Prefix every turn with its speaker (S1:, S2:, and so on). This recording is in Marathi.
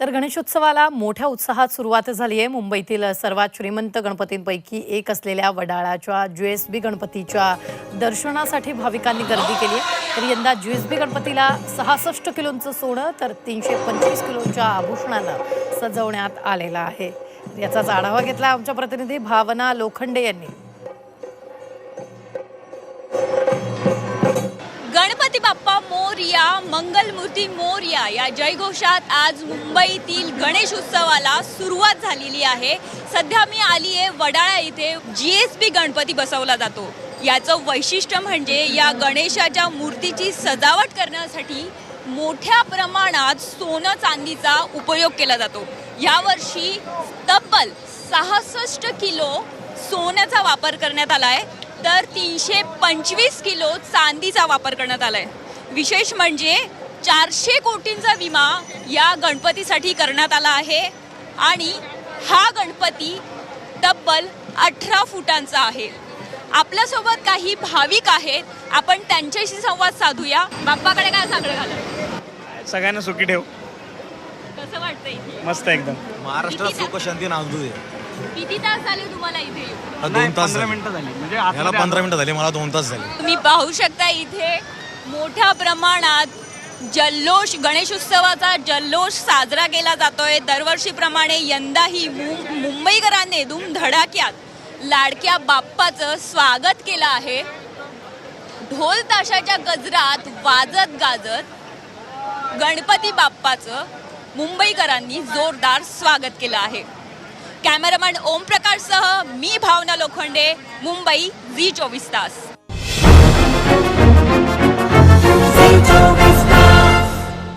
S1: तर गणेशोत्सवाला मोठ्या उत्साहात सुरुवात झाली आहे. मुंबईतील सर्वात श्रीमंत गणपतींपैकी एक असलेल्या वडाळाच्या बी गणपतीच्या दर्शनासाठी भाविकांनी गर्दी केली आहे. तर यंदा बी गणपतीला सहासष्ट किलोचं सोनं तर तीनशे पंचवीस किलोच्या आभूषणानं सजवण्यात आलेलं आहे. याचाच आढावा घेतला आमच्या प्रतिनिधी भावना लोखंडे यांनी.
S2: मोरया मंगलमूर्ती मोरया या जयघोषात आज मुंबईतील गणेश उत्सवाला सुरुवात झालेली आहे. सध्या मी आली आहे वडाळा इथे जी एस बी गणपती बसवला जातो. याचं वैशिष्ट्य म्हणजे या गणेशाच्या मूर्तीची सजावट करण्यासाठी मोठ्या प्रमाणात सोनं चांदीचा उपयोग केला जातो. यावर्षी तब्बल सहासष्ट किलो सोन्याचा वापर करण्यात आला आहे तर तीनशे पंचवीस किलो चांदीचा वापर करण्यात आला आहे विशेष म्हणजे चारशे कोटींचा विमा या गणपतीसाठी करण्यात आला आहे. आणि हा गणपती तब्बल अठरा फुटांचा आहे. आपल्यासोबत काही भाविक आहेत. आपण त्यांच्याशी संवाद साधूया. बाप्पाकडे काय साकडं घालत
S3: सगळ्यांना सुखी ठेव.
S2: कसं वाटतं इथे?
S3: मस्त एकदम.
S4: महाराष्ट्रात
S2: किती
S4: सुख शांती नांदू दे
S2: किती तास झाले तुम्हाला इथे येऊन?
S4: हा दोन तास
S3: पंधरा
S4: झाले.
S3: मिनिटं झाली. म्हणजे
S4: पंधरा. मिनिटं झाली मला दोन तास झाले.
S2: तुम्ही पाहू शकता इथे मोठ्या प्रमाणात जल्लोष गणेशोत्सवाचा जल्लोष साजरा केला जातोय. दरवर्षीप्रमाणे यंदाही मुंबईकरांनी धूमधडाक्यात लाडक्या बाप्पाचं स्वागत केलं आहे. ढोल ताशाच्या गजरात वाजत गाजत गणपती बाप्पाचं मुंबईकरांनी जोरदार स्वागत केलं आहे. कॅमेरामॅन ओमप्रकाशसह मी भावना लोखंडे मुंबई झी चोवीस तास.